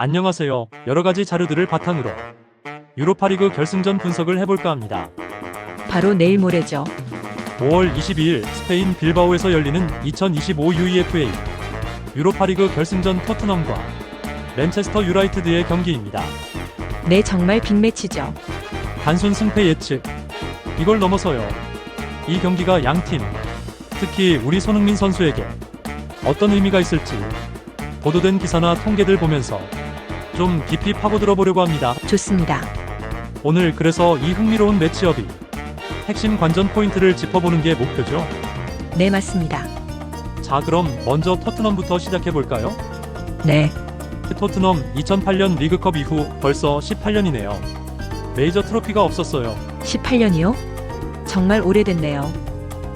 안녕하세요. 여러 가지 자료들을 바탕으로 유로파리그 결승전 분석을 해볼까 합니다. 바로 내일 모레죠. 5월 22일 스페인 빌바오에서 열리는 2025 UEFA 유로파리그 결승전 토트넘과 맨체스터 유나이티드의 경기입니다. 네, 정말 빅매치죠. 단순 승패 예측. 이걸 넘어서요. 이 경기가 양팀, 특히 우리 손흥민 선수에게 어떤 의미가 있을지 보도된 기사나 통계들 보면서 좀 깊이 파고들어 보려고 합니다. 좋습니다. 오늘 그래서 이 흥미로운 매치업이 핵심 관전 포인트를 짚어보는 게 목표죠. 네, 맞습니다. 자, 그럼 먼저 토트넘부터 시작해 볼까요? 네, 토트넘 2008년 리그컵 이후 벌써 18년이네요. 메이저 트로피가 없었어요. 18년이요? 정말 오래됐네요.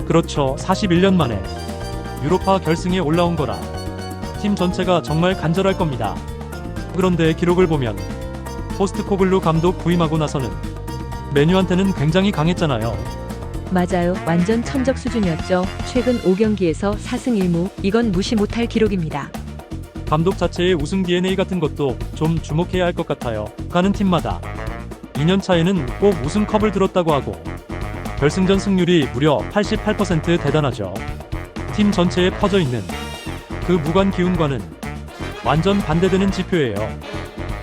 그렇죠. 41년 만에 유로파 결승에 올라온 거라 팀 전체가 정말 간절할 겁니다. 그런데 기록을 보면 포스트 코글루 감독 부임하고 나서는 메뉴한테는 굉장히 강했잖아요. 맞아요. 완전 천적 수준이었죠. 최근 5경기에서 4승 1무. 이건 무시 못할 기록입니다. 감독 자체의 우승 DNA 같은 것도 좀 주목해야 할 것 같아요. 가는 팀마다 2년 차에는 꼭 우승컵을 들었다고 하고 결승전 승률이 무려 88% 대단하죠. 팀 전체에 퍼져 있는 그 무관 기운과는 완전 반대되는 지표예요.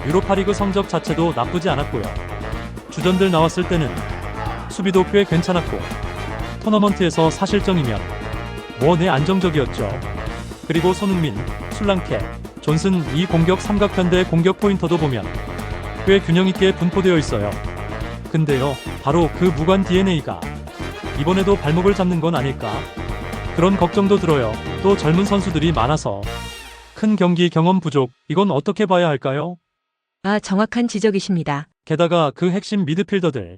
유로파리그 성적 자체도 나쁘지 않았고요. 주전들 나왔을 때는 수비도 꽤 괜찮았고 토너먼트에서 사실정이면 원에 안정적이었죠. 그리고 손흥민, 술랑케, 존슨 이 공격 삼각편대 공격 포인터도 보면 꽤 균형 있게 분포되어 있어요. 근데요, 바로 그 무관 DNA가 이번에도 발목을 잡는 건 아닐까? 그런 걱정도 들어요. 또 젊은 선수들이 많아서 큰 경기 경험 부족, 이건 어떻게 봐야 할까요? 아, 정확한 지적이십니다. 게다가 그 핵심 미드필더들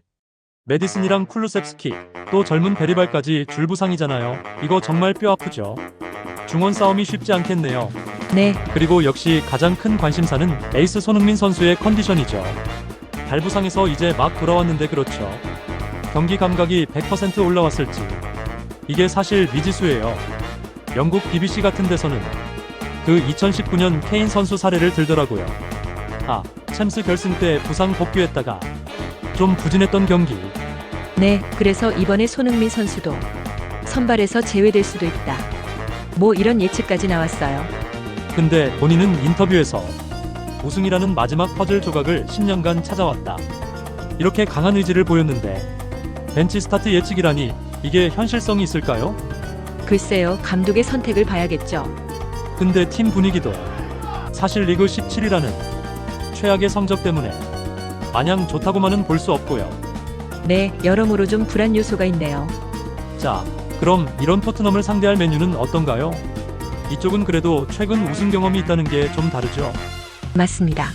메디슨이랑 쿨루셉스키 또 젊은 베리발까지 줄부상이잖아요. 이거 정말 뼈 아프죠. 중원 싸움이 쉽지 않겠네요. 네, 그리고 역시 가장 큰 관심사는 에이스 손흥민 선수의 컨디션이죠. 발부상에서 이제 막 돌아왔는데 그렇죠. 경기 감각이 100% 올라왔을지. 이게 사실 미지수예요. 영국 BBC 같은 데서는 그 2019년 케인 선수 사례를 들더라고요. 아, 챔스 결승 때 부상 복귀했다가 좀 부진했던 경기. 네. 그래서 이번에 손흥민 선수도 선발에서 제외될 수도 있다. 뭐 이런 예측까지 나왔어요. 근데 본인은 인터뷰에서 우승이라는 마지막 퍼즐 조각을 10년간 찾아왔다. 이렇게 강한 의지를 보였는데 벤치 스타트 예측이라니 이게 현실성이 있을까요? 글쎄요, 감독의 선택을 봐야겠죠. 근데 팀 분위기도 사실 리그 17이라는 최악의 성적 때문에 마냥 좋다고만은 볼 수 없고요. 네, 여러모로 좀 불안 요소가 있네요. 자, 그럼 이런 토트넘을 상대할 메뉴는 어떤가요? 이쪽은 그래도 최근 우승 경험이 있다는 게 좀 다르죠. 맞습니다.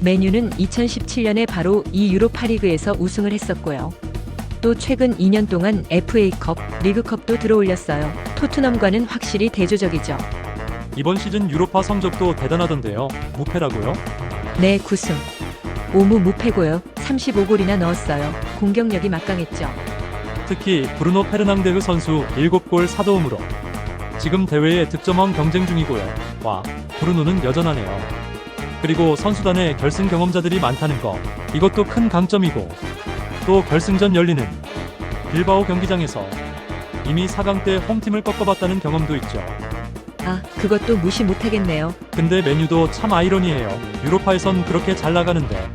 메뉴는 2017년에 바로 이 유로파리그에서 우승을 했었고요. 또 최근 2년 동안 FA컵, 리그컵도 들어올렸어요. 토트넘과는 확실히 대조적이죠. 이번 시즌 유로파 성적도 대단하던데요. 무패라고요? 네, 9승. 5무 무패고요. 35골이나 넣었어요. 공격력이 막강했죠. 특히 브루노 페르낭데흐 선수 7골 4도움으로 지금 대회에 득점왕 경쟁 중이고요. 와, 브루노는 여전하네요. 그리고 선수단에 결승 경험자들이 많다는 거 이것도 큰 강점이고 또 결승전 열리는 빌바오 경기장에서 이미 4강 때 홈팀을 꺾어봤다는 경험도 있죠. 아, 그것도 무시 못하겠네요. 근데 메뉴도 참 아이러니해요. 유로파에선 그렇게 잘 나가는데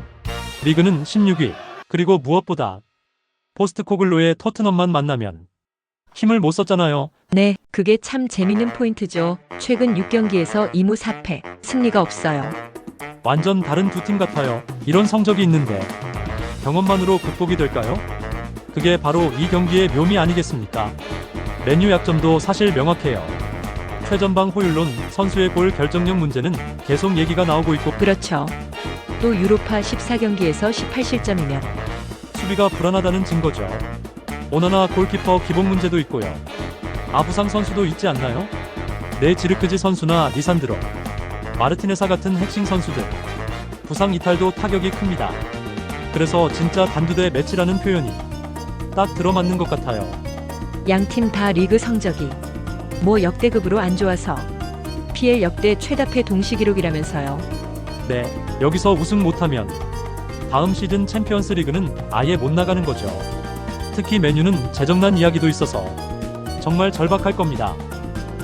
리그는 16위. 그리고 무엇보다 포스트 코글로의 토트넘만 만나면 힘을 못 썼잖아요. 네, 그게 참 재밌는 포인트죠. 최근 6경기에서 2무 4패, 승리가 없어요. 완전 다른 두 팀 같아요. 이런 성적이 있는데 경험만으로 극복이 될까요? 그게 바로 이 경기의 묘미 아니겠습니까? 메뉴 약점도 사실 명확해요. 최전방 호율론 선수의 골 결정력 문제는 계속 얘기가 나오고 있고 그렇죠. 또 유로파 14경기에서 18실점이면 수비가 불안하다는 증거죠. 오나나 골키퍼 기본 문제도 있고요. 아부상 선수도 있지 않나요? 네 지르크지 선수나 리산드로, 마르티네사 같은 핵심 선수들. 부상 이탈도 타격이 큽니다. 그래서 진짜 단두대 매치라는 표현이 딱 들어맞는 것 같아요. 양팀 다 리그 성적이 뭐 역대급으로 안 좋아서 PL 역대 최다패 동시 기록이라면서요. 네, 여기서 우승 못하면 다음 시즌 챔피언스 리그는 아예 못 나가는 거죠. 특히 메뉴는 재정난 이야기도 있어서 정말 절박할 겁니다.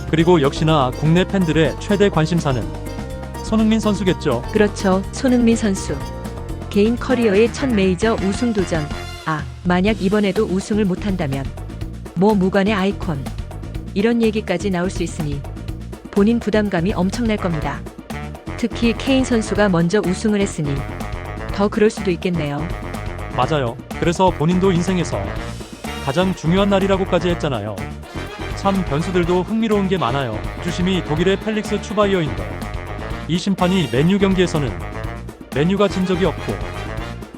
그리고 역시나 국내 팬들의 최대 관심사는 손흥민 선수겠죠. 그렇죠. 손흥민 선수. 개인 커리어의 첫 메이저 우승 도전. 아, 만약 이번에도 우승을 못한다면 뭐 무관의 아이콘. 이런 얘기까지 나올 수 있으니 본인 부담감이 엄청날 겁니다. 특히 케인 선수가 먼저 우승을 했으니 더 그럴 수도 있겠네요. 맞아요. 그래서 본인도 인생에서 가장 중요한 날이라고까지 했잖아요. 참 변수들도 흥미로운 게 많아요. 주심이 독일의 펠릭스 추바이어인데 이 심판이 맨유 경기에서는 맨유가 진 적이 없고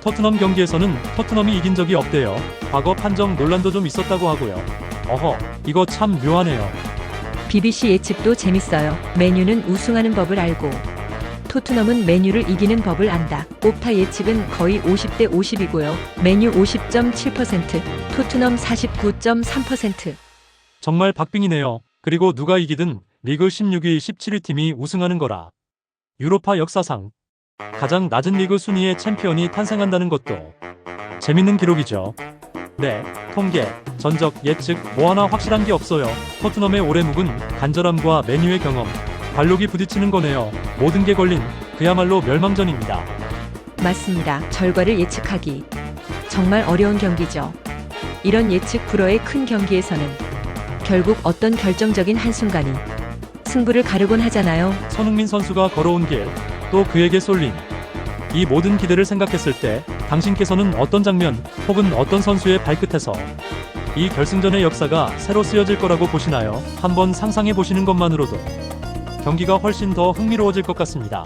토트넘 경기에서는 토트넘이 이긴 적이 없대요. 과거 판정 논란도 좀 있었다고 하고요. 어허, 이거 참 묘하네요. BBC 예측도 재밌어요. 메뉴는 우승하는 법을 알고 토트넘은 메뉴를 이기는 법을 안다. 옵타 예측은 거의 50대 50이고요. 메뉴 50.7%, 토트넘 49.3%. 정말 박빙이네요. 그리고 누가 이기든 리그 16위, 17위 팀이 우승하는 거라. 유로파 역사상 가장 낮은 리그 순위의 챔피언이 탄생한다는 것도 재밌는 기록이죠. 네, 통계, 전적, 예측 뭐 하나 확실한 게 없어요. 토트넘의 올해 묵은 간절함과 메뉴의 경험, 관록이 부딪히는 거네요. 모든 게 걸린 그야말로 멸망전입니다. 맞습니다. 결과를 예측하기. 정말 어려운 경기죠. 이런 예측 불허의 큰 경기에서는 결국 어떤 결정적인 한순간이 승부를 가르곤 하잖아요. 손흥민 선수가 걸어온 길, 또 그에게 쏠린 이 모든 기대를 생각했을 때 당신께서는 어떤 장면 혹은 어떤 선수의 발끝에서 이 결승전의 역사가 새로 쓰여질 거라고 보시나요? 한번 상상해 보시는 것만으로도 경기가 훨씬 더 흥미로워질 것 같습니다.